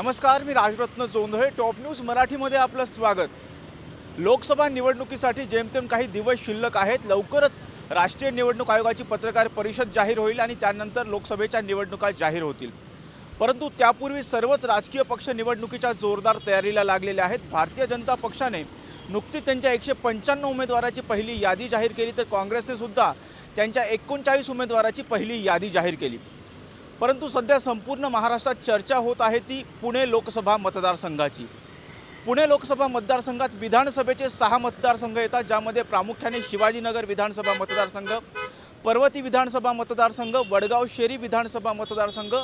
नमस्कार मी Rajratna Jondhale top news मराठीमध्ये आपलं स्वागत. लोकसभा निवडणुकीसाठी जेमतेम काही दिवस शिल्लक आहेत लवकरच राष्ट्रीय निवडणूक आयोगाची पत्रकार परिषद जाहीर होईल आणि त्यानंतर लोकसभेच्या निवडणुका जाहीर होतील. परंतु त्यापूर्वी सर्वच राजकीय पक्ष निवडणुकीच्या जोरदार तयारीला लागलेले आहेत. भारतीय जनता पक्षाने नुकतीच त्यांच्या एकशे पंच्याण्णव उमेदवाराची पहिली यादी जाहीर केली तर काँग्रेसने सुद्धा त्यांच्या एकोणचाळीस उमेदवाराची पहिली यादी जाहीर केली. परंतु सध्या संपूर्ण महाराष्ट्रात चर्चा होत आहे ती पुणे लोकसभा मतदारसंघाची. पुणे लोकसभा मतदारसंघात विधानसभेचे सहा मतदारसंघ येतात ज्यामध्ये प्रामुख्याने शिवाजीनगर विधानसभा मतदारसंघ पर्वती विधानसभा मतदारसंघ वडगाव शेरी विधानसभा मतदारसंघ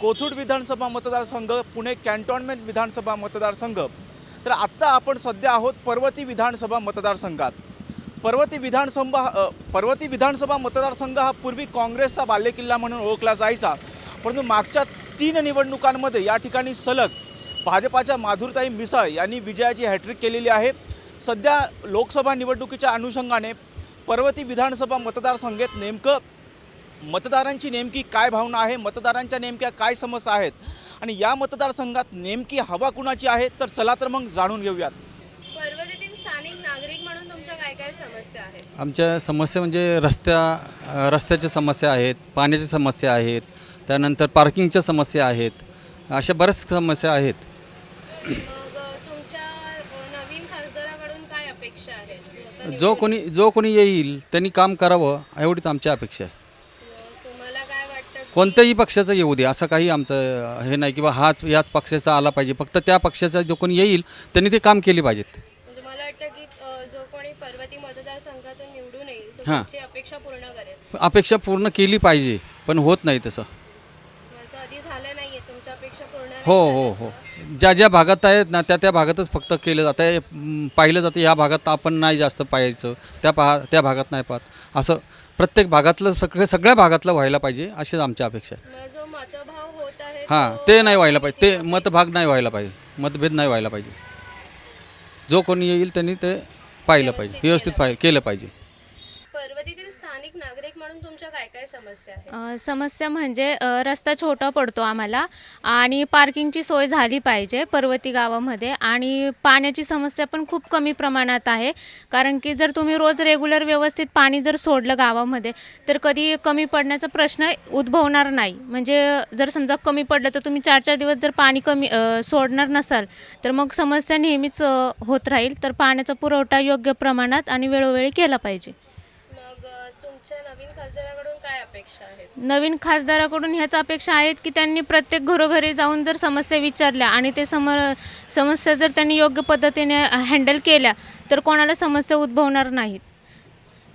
कोथरूड विधानसभा मतदारसंघ पुणे कॅन्टॉनमेंट विधानसभा मतदारसंघ. तर आत्ता आपण सध्या आहोत पर्वती विधानसभा मतदारसंघात. पर्वती विधानसभा पर्वती विधानसभा मतदारसंघ हा पूर्वी काँग्रेसचा बालेकिल्ला म्हणून ओळखला जायचा. परंतु मागच्या तीन निवडणुकांमध्ये या ठिकाणी सलग भाजपाच्या माधुरताई मिसाळ यांनी विजयाची हॅट्रिक केलेली आहे. सध्या लोकसभा निवडणुकीच्या अनुषंगाने पर्वती विधानसभा मतदारसंघेत नेमकं मतदारांची नेमकी काय भावना आहे मतदारांच्या नेमक्या काय समस्या आहेत आणि या मतदारसंघात नेमकी हवा कुणाची आहे तर चला तर मग जाणून घेऊयात. पर्वतीतील स्थानिक नागरिक म्हणून तुमच्या काय काय समस्या आहेत? आमच्या समस्या म्हणजे रस्त्या रस्त्याच्या समस्या आहेत पाण्याच्या समस्या आहेत त्यानंतर पार्किंगच्या समस्या आहेत. अशा बऱ्याच समस्या आहेत. जो कोणी जो कोणी येईल त्यांनी काम करावं एवढीच आमची अपेक्षा आहे. कोणत्याही पक्षाचं येऊ दे असं काही आमचं हे नाही की बा हाच याच पक्षाचा आला पाहिजे. फक्त त्या पक्षाचा जो कोणी येईल त्यांनी ते काम केले पाहिजेत. हां. अपेक्षा पूर्ण केली पाहिजे पण होत नाही तसं. झालं नाहीये तुमच्या अपेक्षा पूर्ण नाही हो हो का? हो. ज्या ज्या भागात आहेत ना त्या त्या भागातच फक्त केलं जातं. आहे म, पाहिलं जातं ह्या भागात आपण नाही जास्त पाहायचं त्या पहा त्या भागात नाही पाहत. असं प्रत्येक भागातलं सगळं सगळ्या भागातलं व्हायला पाहिजे अशीच आमची अपेक्षा आहे. मग जो मतभाव होत आहे हां तो नाही व्हायला पाहिजे. ते मतभाग नाही व्हायला पाहिजे. मतभेद नाही व्हायला पाहिजे. जो कोणी येईल त्यांनी ते पाहिलं पाहिजे व्यवस्थित पाहिजे केलं पाहिजे. स्थानिक तुमच्या काय काय समस्या आहेत? अ, समस्या म्हणजे अ, रस्ता छोटा पडतो आम्हाला आणि पार्किंगची सोय झाली पाहिजे पर्वती गावामध्ये आणि पाण्याची समस्या पण खूप कमी प्रमाणात आहे. कारण की जर तुम्ही रोज रेग्युलर व्यवस्थित पाणी जर सोडलं गावामध्ये तर कधी कमी पडण्याचा प्रश्न उद्भवणार नाही. म्हणजे जर समजा कमी पडलं तर तुम्ही चार चार दिवस जर पाणी कमी अ, सोडणार नसाल तर मग समस्या नेहमीच अ, होत राहील. तर पाण्याचा पुरवठा योग्य प्रमाणात आणि वेळोवेळी केला पाहिजे. नवीन खासदाराकडून काय अपेक्षा आहेत? नवीन खासदाराकडून ह्याच अपेक्षा आहेत की त्यांनी प्रत्येक घरोघरी जाऊन जर समस्या विचारल्या आणि ते समर समस्या जर त्यांनी योग्य पद्धतीने हँडल केल्या तर कोणाला समस्या उद्भवणार नाहीत.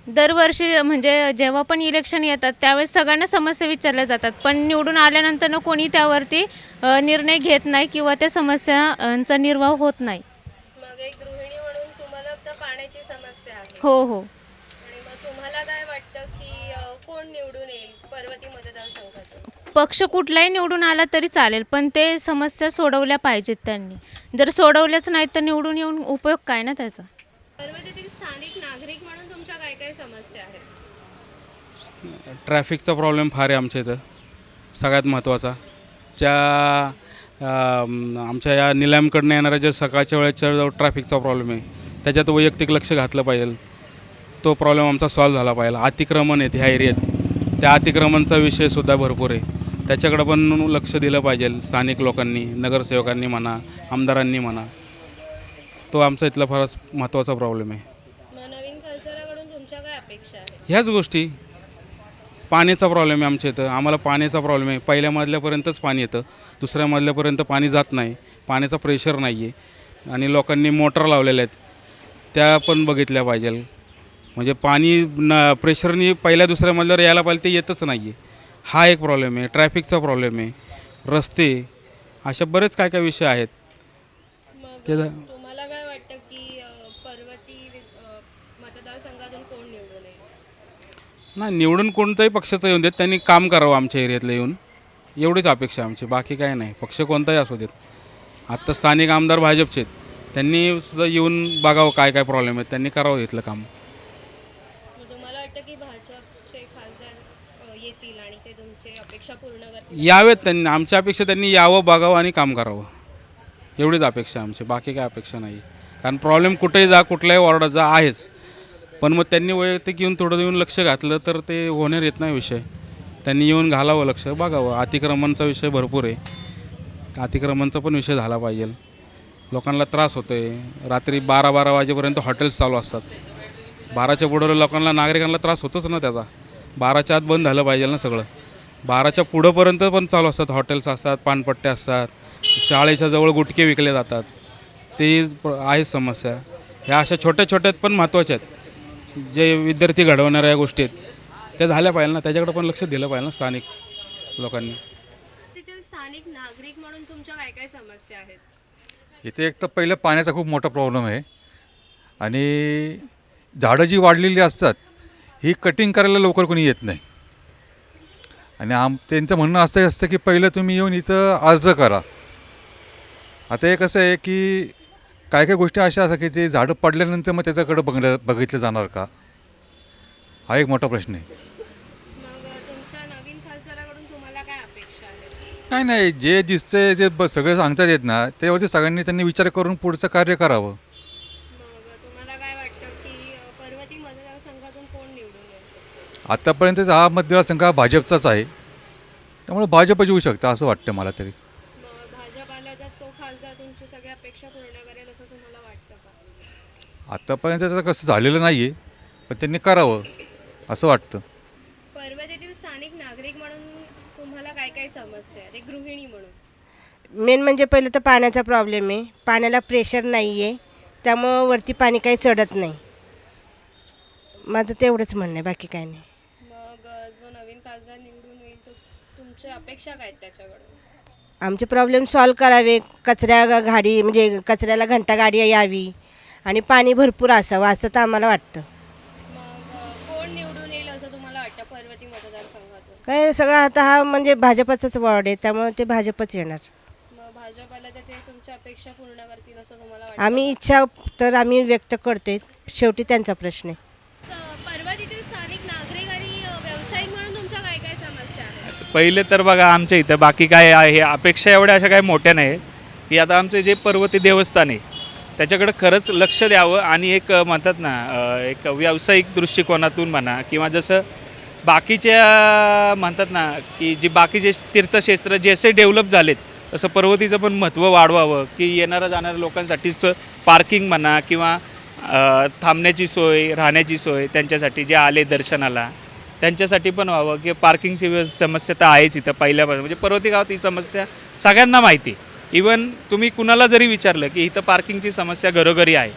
दरवर्षी म्हणजे जेव्हा पण इलेक्शन येतात त्यावेळेस सगळ्यांना समस्या विचारल्या जातात. पण निवडून आल्यानंतर कोणी त्यावरती निर्णय घेत नाही किंवा त्या समस्यांचा निर्वाह होत नाही. मग एक गृहिणी म्हणून तुम्हाला फक्त पाण्याची समस्या आहे. हो हो. तुम्हाला काय वाटतं की अ, कोण निवडून येईल पर्वती मतदारसंघातून पक्ष कुठलाही निवडून आला तरी चालेल पण ते समस्या सोडवल्या पाहिजेत त्यांनी. जर सोडवल्याच नाहीत तर निवडून येऊन उपयोग काय ना त्याचा? पर्वतीतील स्थानिक नागरिक म्हणून तुमच्या काय काय समस्या आहेत? ट्रॅफिकचा प्रॉब्लेम फार आहे आमच्या इथं सगळ्यात महत्त्वाचा. ज्या अम, आमच्या या निलामकडनं येणाऱ्या ज्या सकाळच्या वेळेच्या जो ट्रॅफिकचा प्रॉब्लेम आहे त्याच्यात वैयक्तिक लक्ष घातलं पाहिजे. तो प्रॉब्लेम आमचा सॉल्व्ह झाला पाहिजे अतिक्रमण आहेत ह्या एरियात त्या अतिक्रमणचा विषयसुद्धा भरपूर आहे. त्याच्याकडं पण लक्ष दिलं पाहिजे स्थानिक लोकांनी नगरसेवकांनी म्हणा आमदारांनी म्हणा. तो आमचा इथला फारच महत्त्वाचा प्रॉब्लेम आहे. ह्याच गोष्टी. पाण्याचा प्रॉब्लेम आहे आमच्या इथं. आम्हाला पाण्याचा प्रॉब्लेम आहे. पहिल्या मजल्यापर्यंतच पाणी येतं. दुसऱ्या मजल्यापर्यंत पाणी जात नाही. पाण्याचा प्रेशर नाही आहे आणि लोकांनी मोटर लावलेल्या आहेत. त्या पण बघितल्या पाहिजे. म्हणजे पाणी न प्रेशरनी पहिल्या दुसऱ्या मजल्यावर यायला पाहिजे ते येतच नाही आहे हा एक प्रॉब्लेम आहे ट्रॅफिकचा प्रॉब्लेम आहे रस्ते अशा बरेच काय काय विषय आहेत. मग ते दा- तुम्हाला काय वाटतं की अ, पर्वती अ, मतदारसंघातून कोण निवडून येईल? नाही निवडून कोणत्याही पक्षाचं येऊन देत त्यांनी काम करावं आमच्या एरियातलं येऊन. एवढीच अपेक्षा आहे आमची बाकी काय नाही. पक्ष कोणताही असू देत. आत्ता स्थानिक आमदार भाजपचे आहेत. त्यांनी सुद्धा येऊन बघावं काय काय प्रॉब्लेम आहेत. त्यांनी करावं इथलं काम मग तुम्हाला वाटतं की भाजपचे खासदार अ, येतील आणि ते तुमचे अपेक्षा पूर्ण करतील. यावेत त्यांनी आमच्या अपेक्षा त्यांनी यावं बघावं आणि काम करावं. एवढीच अपेक्षा आमची बाकी काय अपेक्षा नाही. कारण प्रॉब्लेम कुठेही जा कुठल्याही वॉर्डात जा आहेच. पण मग त्यांनी वैयक्तिक येऊन थोडं येऊन लक्ष घातलं तर ते होणार येत नाही विषय. त्यांनी येऊन घालावं लक्ष बघावं. अतिक्रमणचा विषय भरपूर आहे. अतिक्रमणचा पण विषय झाला पाहिजे. लोकांना त्रास होतो आहे रात्री बारा बारा वाजेपर्यंत हॉटेल्स चालू असतात. बाराच्या पुढं लोकांना नागरिकांना त्रास होतोच ना त्याचा. बाराच्या आत बंद झालं पाहिजे ना सगळं. बाराच्या पुढंपर्यंत पण चालू असतात. हॉटेल्स असतात पानपट्ट्या असतात शाळेच्या जवळ गुटखे विकले जातात. ते प- आहे समस्या. ह्या अशा छोट्या छोट्यात पण महत्त्वाच्या आहेत. जे विद्यार्थी घडवणाऱ्या या गोष्टी आहेत त्या झाल्या पाहिजे ना. त्याच्याकडे पण लक्ष दिलं पाहिजे ना स्थानिक लोकांनी. तिथील स्थानिक नागरिक म्हणून तुमच्या काय काय समस्या आहेत? इथे एक तर पहिलं पाण्याचा खूप मोठा प्रॉब्लेम आहे. आणि झाडं जी वाढलेली असतात ही कटिंग करायला लवकर कोणी येत नाही. आणि आम त्यांचं म्हणणं असं असतं की पहिलं तुम्ही येऊन इथं अर्ज करा. आता हे कसं आहे की काय काय गोष्टी अशा असतात की ते झाडं पडल्यानंतर मग त्याच्याकडं बघलं बघितलं जाणार का? हा एक मोठा प्रश्न आहे. नाही नाही जे दिसतंय जे ब सगळे सांगतात येत ना त्यावरती सगळ्यांनी त्यांनी विचार करून पुढचं कार्य करावं. आत्तापर्यंत हा मतदारसंघ हा भाजपचाच आहे. त्यामुळे भाजपच येऊ शकतं असं वाटतं मला तरी. भाजप आला तर तो खासदार तुमची सगळ्या अपेक्षा पूर्ण करेल असं तुम्हाला वाटतं का? आत्तापर्यंत तर कसं झालेलं नाही आहे पण त्यांनी करावं असं वाटतं. स्थानिक नागरिक म्हणून तुम्हाला काय काय समस्या आहेत? एक गृहिणी म्हणून. मेन म्हणजे पहिलं तर पाण्याचा प्रॉब्लेम आहे. पाण्याला प्रेशर नाही आहे त्यामुळं वरती पाणी काही चढत नाही. माझं तेवढंच म्हणणं आहे बाकी काय नाही मग अ, जो नवीन खासदार निवडून येईल तो तुमच्या अपेक्षा काय आहेत त्याच्याकडून? आमचे प्रॉब्लेम सॉल्व करावे कचऱ्या गा- गाडी म्हणजे कचऱ्याला घंटा गाडी यावी आणि पाणी भरपूर असावं असं तर आम्हाला वाटतं. मग अ, कोण निवडून येईल असं तुम्हाला वाटतं पर्वती मतदारसंघातून? काय सगळं आता हा म्हणजे भाजपचाच वॉर्ड आहे त्यामुळे ते भाजपच येणार. मग भाजप आलं तर ते तुमच्या अपेक्षा पूर्ण करतील असं तुम्हाला वाटतं? आम्ही इच्छा तर आम्ही व्यक्त करतोय शेवटी त्यांचा प्रश्न आहे नागरिक आणि अ, व्यावसायिक म्हणून तुमच्या काय काय समस्या आहेत पहिले तर बघा आमच्या इथं बाकी काय आहे अपेक्षा एवढ्या अशा काय मोठ्या नाही. की आता आमचे जे पर्वती देवस्थान आहे त्याच्याकडे खरंच लक्ष द्यावं आणि एक म्हणतात ना एक व्यावसायिक दृष्टिकोनातून म्हणा किंवा जसं बाकीच्या म्हणतात ना की जी बाकीचे तीर्थक्षेत्र जसे डेव्हलप झालेत तसं पर्वतीचं पण महत्त्व वाढवावं की येणाऱ्या जाणाऱ्या लोकांसाठीच पार्किंग म्हणा किंवा थांबण्याची सोय राहण्याची सोय त्यांच्यासाठी जे आले दर्शनाला. त्यांच्यासाठी पण व्हावं की पार्किंगची समस्या तर आहेच इथं पहिल्यापासून. म्हणजे पर्वती गावात ही समस्या सगळ्यांना माहिती आहे. इवन तुम्ही कुणाला जरी विचारलं की इथं पार्किंगची समस्या घरोघरी आहे.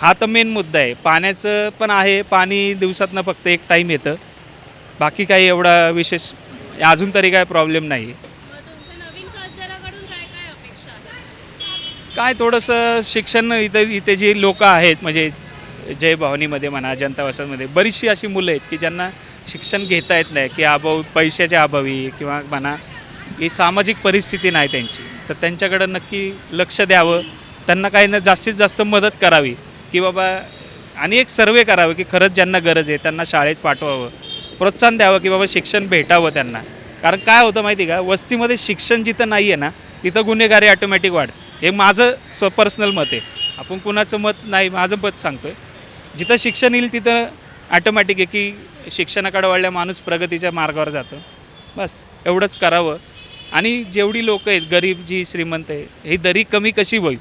हा तर मेन मुद्दा आहे. पाण्याचं पण आहे पाणी दिवसातनं फक्त एक टाईम येतं. बाकी काही एवढा विशेष अजून तरी काय प्रॉब्लेम नाही. काय थोडंसं शिक्षण इथं इथे जी लोकं आहेत म्हणजे जय भवानीमध्ये म्हणा जनता वसतमध्ये बरीचशी अशी मुलं आहेत की ज्यांना शिक्षण घेता येत नाही की अभाव पैशाच्या अभावी किंवा म्हणा ही सामाजिक परिस्थिती नाही त्यांची. तर त्यांच्याकडं नक्की लक्ष द्यावं. त्यांना काही ना जास्तीत जास्त मदत करावी की बाबा आणि एक सर्वे करावं की खरंच ज्यांना गरज आहे त्यांना शाळेत पाठवावं. प्रोत्साहन द्यावं की बाबा शिक्षण भेटावं त्यांना. कारण काय होतं माहिती आहे का? वस्तीमध्ये शिक्षण जिथं नाही आहे ना तिथं गुन्हेगारी ऑटोमॅटिक वाढ हे माझं स्व पर्सनल मत आहे. आपण कुणाचं मत नाही माझं मत सांगतो आहे जिथं शिक्षण येईल तिथं ॲटोमॅटिक आहे की शिक्षणाकडे वळल्या माणूस प्रगतीच्या मार्गावर जातो. बस एवढंच करावं. आणि जेवढी लोकं आहेत गरीब जी श्रीमंत आहे ही दरी कमी कशी होईल?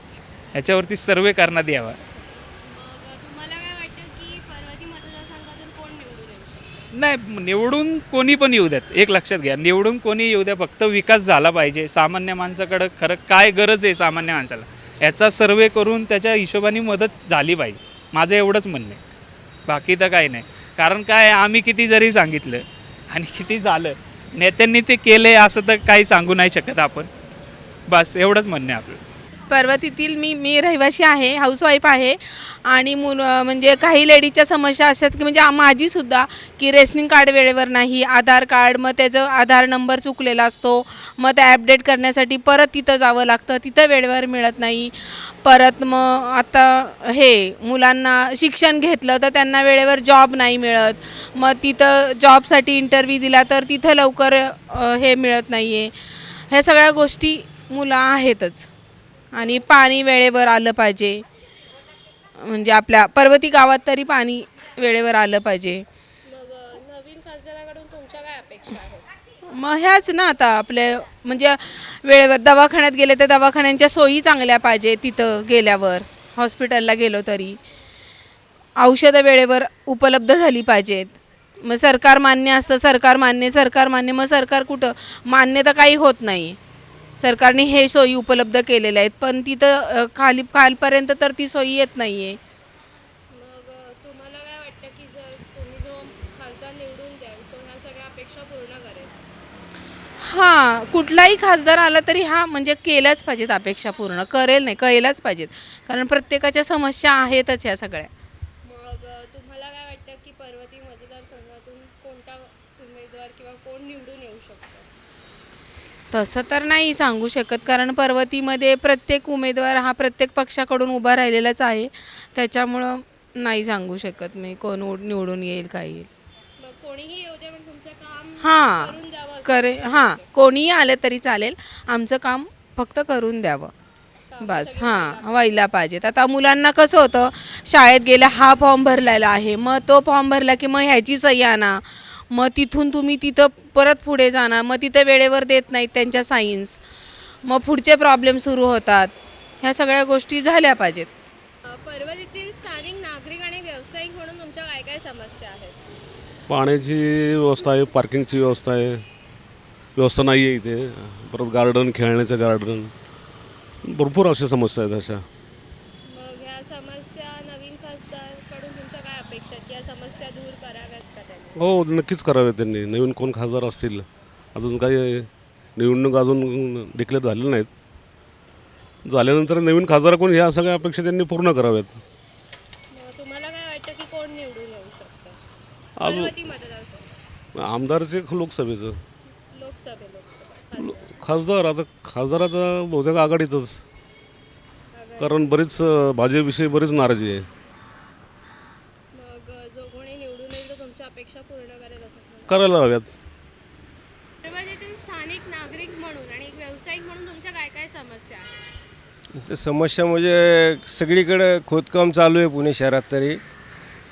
ह्याच्यावरती सर्वे करण्यात यावा. नाही निवडून कोणी पण येऊ द्यात. एक लक्षात घ्या निवडून कोणी येऊ द्या फक्त विकास झाला पाहिजे. सामान्य माणसाकडं खरं काय गरज आहे सामान्य माणसाला? याचा सर्वे करून त्याच्या हिशोबाने मदत झाली पाहिजे. माझं एवढंच म्हणणं आहे. बाकी तर काही नाही. कारण काय आम्ही किती जरी सांगितलं आणि किती झालं नेत्यांनी ते केले असं तर काही सांगू नाही शकत आपण. बस एवढंच म्हणणं आपलं. पर्वतीतील मी मी रहिवाशी आहे हाऊसवाईफ आहे. आणि मुल म्हणजे काही लेडीजच्या समस्या अशाच की म्हणजे माझीसुद्धा की रेशनिंग कार्ड वेळेवर नाही आधार कार्ड मग त्याचं आधार नंबर चुकलेला असतो. मग ते ॲपडेट करण्यासाठी परत तिथं जावं लागतं तिथं वेळेवर मिळत नाही. परत मग आता हे मुलांना शिक्षण घेतलं तर त्यांना वेळेवर जॉब नाही मिळत. मग तिथं जॉबसाठी इंटरव्ह्यू दिला तर तिथं लवकर हे मिळत नाही आहे ह्या सगळ्या गोष्टी मुलं आहेतच. आणि पाणी वेळेवर आलं पाहिजे. म्हणजे आपल्या पर्वती गावात तरी पाणी वेळेवर आलं पाहिजे. मग अ, नवीन खासदाराकडून तुमच्या काय अपेक्षा आहेत? मग ह्याच ना आता आपले म्हणजे वेळेवर दवाखान्यात गेले तर दवाखान्यांच्या सोयी चांगल्या पाहिजे तिथं गेल्यावर. हॉस्पिटलला गेलो तरी. औषधं वेळेवर उपलब्ध झाली पाहिजेत. मग सरकार मान्य असतं सरकार मान्य सरकार मान्य मग सरकार कुठं? मान्य तर काही होत नाही. सरकारने हे सोयी उपलब्ध केलेल्या आहेत पण तिथं खाली खालपर्यंत तर ती सोयी येत नाही आहे तुम्हाला काय वाटतं की जर तुम्ही जो खासदार निवडून द्याल तो ह्या सगळ्या अपेक्षा पूर्ण करेल? हां कुठलाही खासदार आला तरी हा म्हणजे केल्याच पाहिजेत अपेक्षा पूर्ण. करेल नाही केल्याच पाहिजेत. कारण प्रत्येकाच्या समस्या आहेतच ह्या सगळ्या. मग तुम्हाला काय वाटतं की पर्वती मतदारसंघातून कोणता उमेदवार किंवा कोण निवडून येऊ शकतो? तसं तर नाही सांगू शकत कारण पर्वतीमध्ये प्रत्येक उमेदवार हा प्रत्येक पक्षाकडून उभा राहिलेलाच आहे. त्याच्यामुळं नाही सांगू शकत मी कोण उड- निवडून येईल काय येईल. मग कोणीही येऊ दे पण तुमचं काम हां करून द्यावं असं करे हां कोणीही आलं तरी चालेल. आमचं काम फक्त करून द्यावं. बस हां व्हायला पाहिजेत आता मुलांना कसं होतं शाळेत गेल्या हा फॉर्म भरलेला आहे मग तो फॉर्म भरला की मग ह्याची सही आणा. मग तिथून तुम्ही तिथं परत पुढे जाणार. मग तिथं वेळेवर देत नाहीत त्यांच्या सायन्स मग पुढचे प्रॉब्लेम सुरू होतात. ह्या सगळ्या गोष्टी झाल्या पाहिजेत. पर्वतीतील स्थानिक नागरिक आणि व्यावसायिक म्हणून तुमच्या काय काय समस्या आहेत? पाण्याची व्यवस्था आहे पार्किंगची व्यवस्था आहे. व्यवस्था नाही आहे इथे. परत गार्डन खेळण्याचं गार्डन भरपूर अशा समस्या आहेत अशा मग ह्या समस्या नवीन खासदारकडून तुमच्या काय अपेक्षा आहेत की या समस्या दूर कराव्यात का त्यांनी हो नक्कीच करावे त्यांनी. नवीन कोण खासदार असतील अजून काही निवडणूक अजून डिक्लेअर झालेल्या नाहीत. झाल्यानंतर नवीन खासदार कोण ह्या सगळ्या अपेक्षा त्यांनी पूर्ण कराव्यात. मग तुम्हाला काय वाटतं की कोण निवडून येऊ शकतं? अजून- पर्वती मतदारसंघ. आमदारचे लोकसभेचं. लोकसभे लोकसभा. लो- खासदार आता खासदार आता बहुतेक आघाडीचंच. कारण बरीच अं, भाजपविषयी बरीच नाराजी आहे. करायला हव्यात. स्थानिक नागरिक म्हणून आणि एक व्यावसायिक म्हणून तुमच्या काय काय समस्या आहेत? समस्या म्हणजे सगळीकडे खोदकाम चालू आहे पुणे शहरात तरी.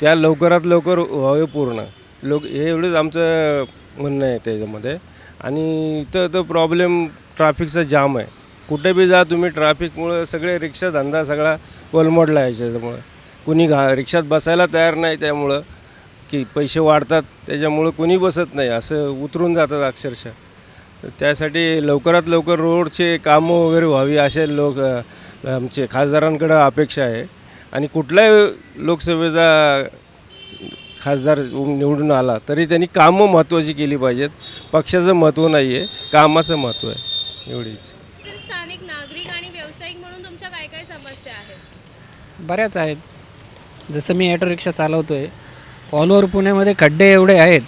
त्या लवकरात लवकर व्हावे पूर्ण. लोक हे एवढंच आमचं म्हणणं आहे त्याच्यामध्ये. आणि इथं तर प्रॉब्लेम ट्रॅफिकचा जाम आहे. कुठे बी जा तुम्ही ट्रॅफिकमुळं सगळे रिक्षा धंदा सगळा कोलमडला आहे याच्यामुळं. कुणी घा रिक्षात बसायला तयार नाही त्यामुळं. की पैसे वाढतात त्याच्यामुळं कुणी बसत नाही असं उतरून जातात अक्षरशः. तर त्यासाठी लवकरात लवकर रोडचे कामं वगैरे व्हावी असे लोक आमचे खासदारांकडं अपेक्षा आहे. आणि कुठलाही लोकसभेचा खासदार निवडून आला तरी त्यांनी कामं महत्त्वाची केली पाहिजेत. पक्षाचं महत्त्व नाही आहे कामाचं महत्त्व आहे. एवढीच. स्थानिक नागरिक आणि व्यावसायिक म्हणून तुमच्या काय काय समस्या आहेत? बऱ्याच आहेत. जसं मी ऑटो रिक्षा चालवतो आहे ऑल ओव्हर पुण्यामध्ये खड्डे एवढे आहेत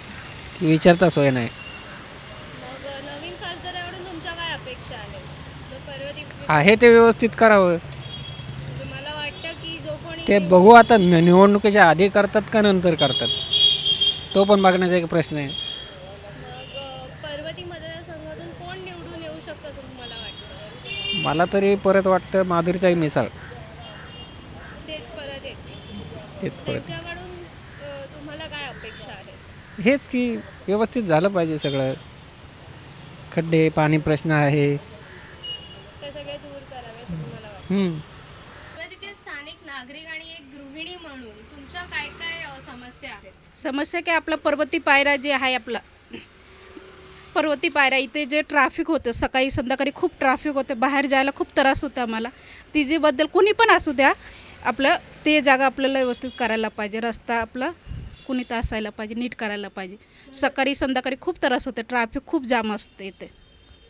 की विचारता सोय नाही. मग अ, नवीन खासदाराकडून तुमच्या काय अपेक्षा आहेत तर पर्वती आहे ते व्यवस्थित करावं. तुम्हाला वाटतं की जो कोणी ते बघू आता नि- निवडणुकीच्या आधी करतात का नंतर करतात? तो पण बघण्याचा एक प्रश्न आहे. मग अ, पर्वती मतदारसंघातून कोण निवडून येऊ शकतं असं तुम्हाला वाटतं? मला तरी परत वाटतं माधुरीताई मिसाळ. तेच परत येते तेच परत. त्यांच्याकडून अ, तुम्हाला काय अपेक्षा आहेत हेच की व्यवस्थित झालं पाहिजे सगळं. खड्डे पाणी प्रश्न आहे. ते सगळे दूर करावे असं तुम्हाला वाटतं? हम्म. पर्वतीतील स्थानिक नागरिक आणि एक गृहिणी म्हणून तुमच्या काय काय अ, समस्या आहेत? समस्या काय? आपलं पर्वती पायरा जे आहे आपलं. पर्वती पायऱ्या इथे जे ट्रॅफिक होतं सकाळी संध्याकाळी खूप ट्रॅफिक होतं बाहेर जायला खूप त्रास होतो आम्हाला. तिजेबद्दल कोणी पण असू द्या आपलं ते जागा आपल्याला व्यवस्थित करायला पाहिजे. रस्ता आपला कुणी तर असायला पाहिजे नीट करायला पाहिजे. सकाळी संध्याकाळी खूप त्रास होते ट्रॅफिक खूप जाम असते इथे.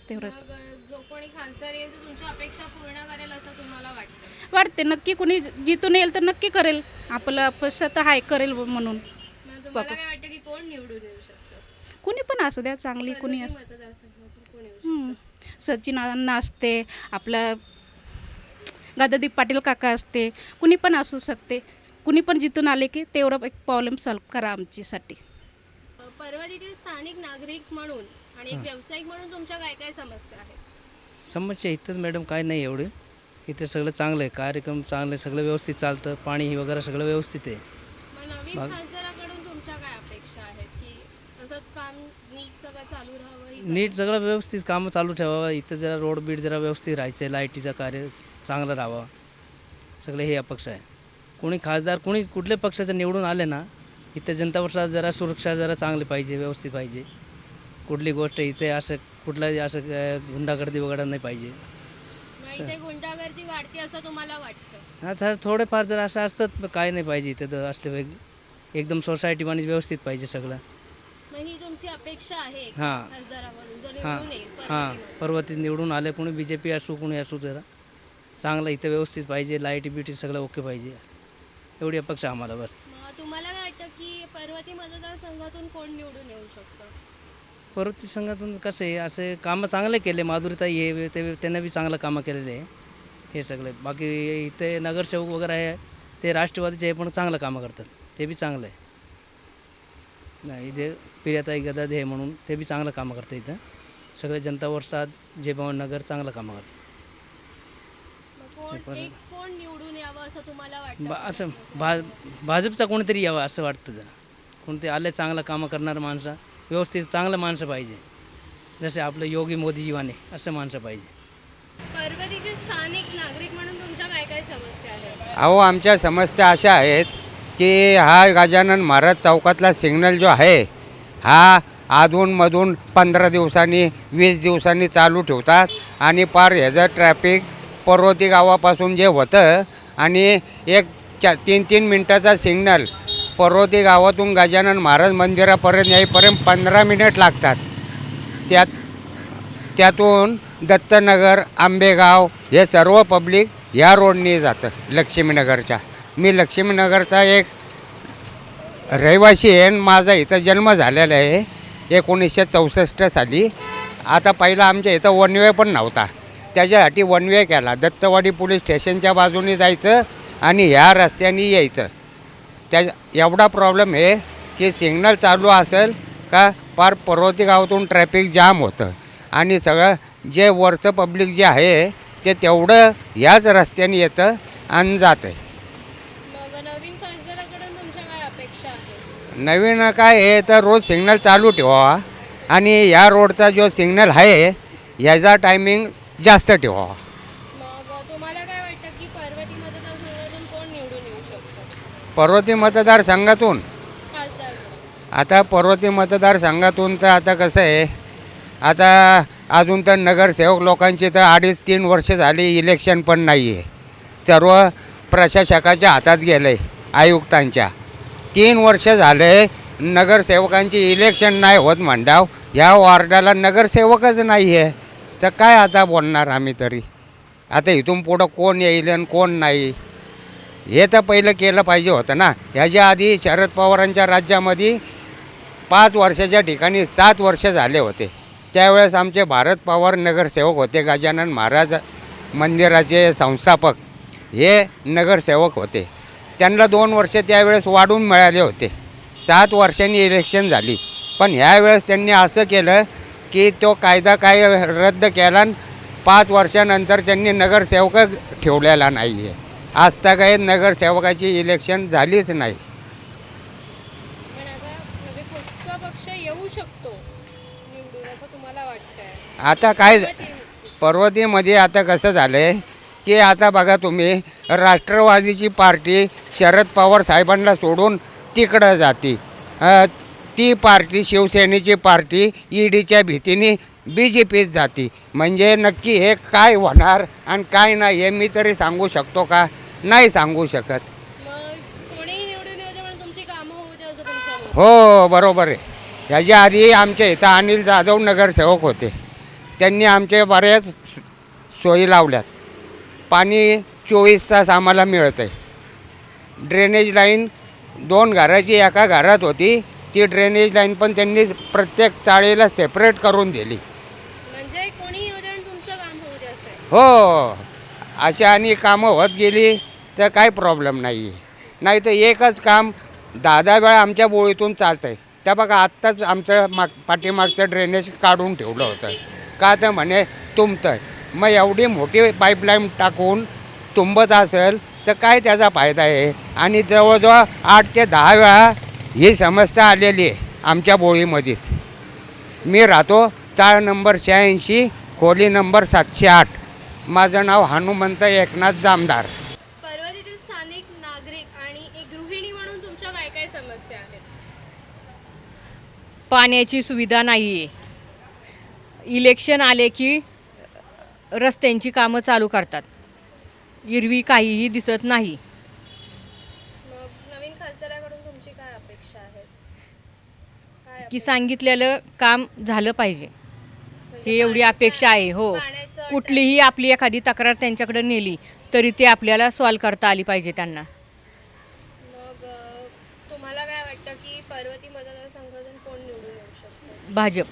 तेवढंच. मग अ, जो कोणी खासदार येईल तो तुमच्या अपेक्षा पूर्ण करेल असं तुम्हाला वाटतं? वाटते नक्की कुणी जिथून येईल तर नक्की करेल. आपलं अपेक्षा तर आहे करेल म्हणून. मग तुम्हाला काय वाटतं की कोण निवडून येऊ शकतं? कुणी पण असू द्या चांगली कुणी असं मतदारसंघातून कोण येऊ हम्म. सचिन अण्णा असते आपलं गदादीप पाटील काका असते कुणी पण असू शकते. कुणी पण जिथून आले की तेवढं एक प्रॉब्लेम सॉल्व करा आमच्यासाठी? पर्वतीतील स्थानिक नागरिक म्हणून आणि एक व्यावसायिक म्हणून तुमच्या काय काय समस्या आहेत? समस्या इथंच मॅडम काय नाही एवढं. इथे सगळं चांगलं आहे. कार्यक्रम चांगले सगळं व्यवस्थित चालतं. पाणी वगैरे सगळं व्यवस्थित आहे. मग नवीन बाग- खासदाराकडून तुमच्या काय अपेक्षा आहेत की असंच काम नीट सगळं चालू राहावं ही नीट सगळं व्यवस्थित कामं चालू ठेवावं. इथं जरा रोड बीड जरा व्यवस्थित राहायचं आहे. लाईटीचं कार्य चांगलं राहावं. सगळे हे अपेक्षा आहे. कोणी खासदार कोणी कुठल्या पक्षाचं निवडून आले ना इथं जनता वर्षात जरा सुरक्षा जरा चांगली पाहिजे व्यवस्थित पाहिजे. कुठली गोष्ट इथे असं कुठलाही असं गुंडागर्दी वगैरे नाही पाहिजे. गुंडागर्दी वाढते असं तुम्हाला वाटतं? हा तर थोडेफार जर असं असतं काय नाही पाहिजे इथे तर असले वेग- एकदम सोसायटी पाणी व्यवस्थित पाहिजे सगळं. ही तुमची अपेक्षा आहे हां. हां. हां? पर्वतीत निवडून आले कोणी बी जे पी असू कोणी असू जरा. चांगलं इथं व्यवस्थित पाहिजे लाईटी बिटी सगळं ओके पाहिजे. एवढी अपेक्षा आम्हाला बस. मग तुम्हाला काय वाटतं की पर्वती मतदारसंघातून कोण निवडून येऊ शकतं? पर्वती संघातून कसं आहे असे कामं चांगले केले माधुरीताई हे ते त्यांना बी चांगलं कामं केलेले आहे हे सगळे. बाकी इथे नगरसेवक वगैरे आहे ते राष्ट्रवादीचे आहे पण चांगलं कामं करतात ते बी चांगलं आहे. नाही इथे प्रियाताई गदादे आहे म्हणून ते बी चांगलं कामं करतात इथं. सगळे जनता वर्षात जे भवन नगर चांगलं कामं करतात. मग कोण एक असं तुम्हाला वाटतं? बा असं भा भाजपचा कोणीतरी यावं असं वाटतं जरा. कोणते आले चांगलं कामं करणारं माणसं व्यवस्थित चांगलं माणसं पाहिजे. जसे आपलं योगी मोदीजीवाने असं माणसं पाहिजे. पर्वतीचे स्थानिक नागरिक म्हणून तुमच्या काय काय समस्या आहेत? अहो आमच्या समस्या अशा आहेत की हा गजानन महाराज चौकातला सिग्नल जो आहे हा अधूनमधून पंधरा दिवसांनी वीस दिवसांनी चालू ठेवतात. आणि पार ह्याचं ट्रॅफिक पर्वती गावापासून जे होतं आणि एक चा तीन तीन मिनटाचा सिग्नल. पर्वती गावातून गजानन महाराज मंदिरापर्यंत याईपर्यंत पंधरा मिनिट लागतात. त्यात त्यातून दत्तनगर आंबेगाव हे सर्व पब्लिक ह्या रोडने जातं लक्ष्मीनगरच्या. मी लक्ष्मीनगरचा एक रहिवासी आहे आणि माझा इथं जन्म झालेला आहे एकोणीसशे चौसष्ट साली. आता पहिला आमच्या इथं वन वे पण नव्हता. त्याच्यासाठी वन वे केला. दत्तवाडी पोलीस स्टेशनच्या बाजूने जायचं आणि ह्या रस्त्याने यायचं. त्या एवढा प्रॉब्लेम आहे की सिग्नल चालू असेल का पार पर्वती गावातून ट्रॅफिक जाम होतं. आणि सगळं जे वरचं पब्लिक जे आहे ते तेवढं ह्याच रस्त्याने येतं आणि जातं मग नवीन काय आहे? तर रोज सिग्नल चालू ठेवावा आणि या रोडचा जो सिग्नल आहे ह्याचा टायमिंग जास्त ठेवावा मग तुम्हाला काय वाटतं की पर्वती मतदारसंघातून कोण निवडून येऊ शकतं? पर्वती मतदारसंघातून खासदार म्हणून? आता पर्वती मतदारसंघातून तर आता कसं आहे आता अजून तर नगरसेवक लोकांची तर अडीच तीन वर्ष झाली इलेक्शन पण नाही आहे सर्व प्रशासकाच्या हातात गेलं आहे आयुक्तांच्या. तीन वर्ष झाले नगरसेवकांची इलेक्शन नाही होत म्हणडाव ह्या वॉर्डाला नगरसेवकच नाही आहे तर काय आता बोलणार आम्ही तरी? आता इथून पुढं कोण येईल आणि कोण नाही? हे तर पहिलं केलं पाहिजे होतं ना. ह्याच्या आधी शरद पवारांच्या राज्यामध्ये पाच वर्षाच्या ठिकाणी सात वर्ष झाले होते. त्यावेळेस आमचे भारत पवार नगरसेवक होते गजानन महाराज मंदिराचे संस्थापक. हे नगरसेवक होते. त्यांना दोन वर्ष त्यावेळेस वाढून मिळाले होते. सात वर्षांनी इलेक्शन झाली. पण ह्यावेळेस त्यांनी असं केलं की तो कायदा काय रद्द केला आणि पाच वर्षानंतर त्यांनी नगरसेवक ठेवलेला नाही आहे आजतागायत नगरसेवकाची इलेक्शन झालीच नाही. पण आता म्हणजे कुठचा पक्ष येऊ शकतो निवडून असं तुम्हाला वाटतंय? आता काय पर्वतीमध्ये. आता कसं झालं आहे की आता बघा तुम्ही राष्ट्रवादीची पार्टी शरद पवार साहेबांना सोडून तिकडं जाते. अ, ती पार्टी शिवसेनेची पार्टी ई डीच्या भीतीने बी जे पीत जाते. म्हणजे नक्की हे काय होणार आणि काय नाही हे मी तरी सांगू शकतो का? नाही सांगू शकत. हो बरोबर आहे. ह्याच्या आधी आमच्या इथं अनिल जाधव नगरसेवक होते. त्यांनी आमचे बऱ्याच सोयी लावल्यात. पाणी चोवीस तास आम्हाला मिळतं आहे ड्रेनेज लाईन दोन घराची एका घरात होती. ती ड्रेनेज लाईन पण त्यांनी प्रत्येक चाळीला सेपरेट करून दिली. म्हणजे कोणीही येऊ दे आणि तुमचं काम होऊ दे असं? आहे. हो अशा आणि कामं होत गेली तर काय प्रॉब्लेम नाही. आहे नाही तर एकच काम दहा दहा वेळा आमच्या बोळीतून चालतं आहे त्या बघा आत्ताच आमचं माग पाठीमागचं ड्रेनेज काढून ठेवलं होतं. का तर म्हणे तुमतं मग एवढी मोठी पाईपलाईन टाकून तुंबत असेल तर काय त्याचा फायदा आहे? आणि जवळजवळ आठ ते दहा वेळा ही समस्या आलेली आहे आमच्या बोळीमध्येच. मी राहतो चाळ नंबर शहाऐंशी खोली नंबर सातशे आठ. माझं नाव हनुमंत एकनाथ जामदार. पर्वतीतील स्थानिक नागरिक आणि एक गृहिणी म्हणून तुमच्या काय काय समस्या आहेत? पाण्याची सुविधा नाही आहे इलेक्शन आले की रस्त्यांची कामं चालू करतात. एरवी काहीही दिसत नाही मग नवीन खासदाराकडून तुमची काय अपेक्षा आहेत काय की सांगितलेलं काम झालं पाहिजे. हे एवढी अपेक्षा आहे हो. कुठलीही आपली एखादी तक्रार त्यांच्याकडे नेली तरी ते आपल्याला सॉल्व करता आली पाहिजे त्यांना. मग अ, तुम्हाला काय वाटतं की पर्वती मतदारसंघातून कोण निवडून येऊ शकतो? भाजप.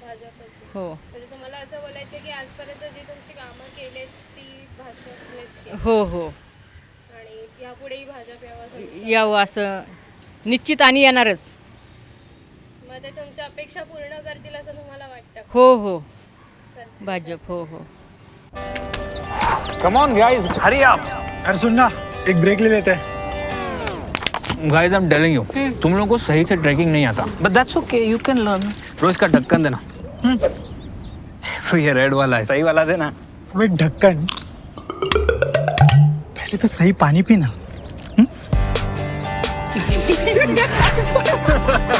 भाजपच. हो. म्हणजे तुम्हाला असं बोलायचं आहे की आजपर्यंत जी तुमची कामं केलेत ती भाजपनेच केली. हो हो. आणि यापुढेही भाजप यावं असं तुमचं- यावं असं. निश्चित आणि येणारच. मग ते तुमच्या अपेक्षा पूर्ण करतील असं तुम्हाला वाटतं? हो हो. करतील. भाजप हो हो. कम ऑन गाइस हरी आप अरे सुन ना एक ब्रेक ले लेते. हैं guys I am telling you तुम लोगों को सही से ट्रैकिंग नहीं आता. But that's okay you can learn रोज का ढक्कन देना. हम्म। ये रेड वाला है. सही वाला देना. अबे ढक्कन पहले तो सही पानी पीना.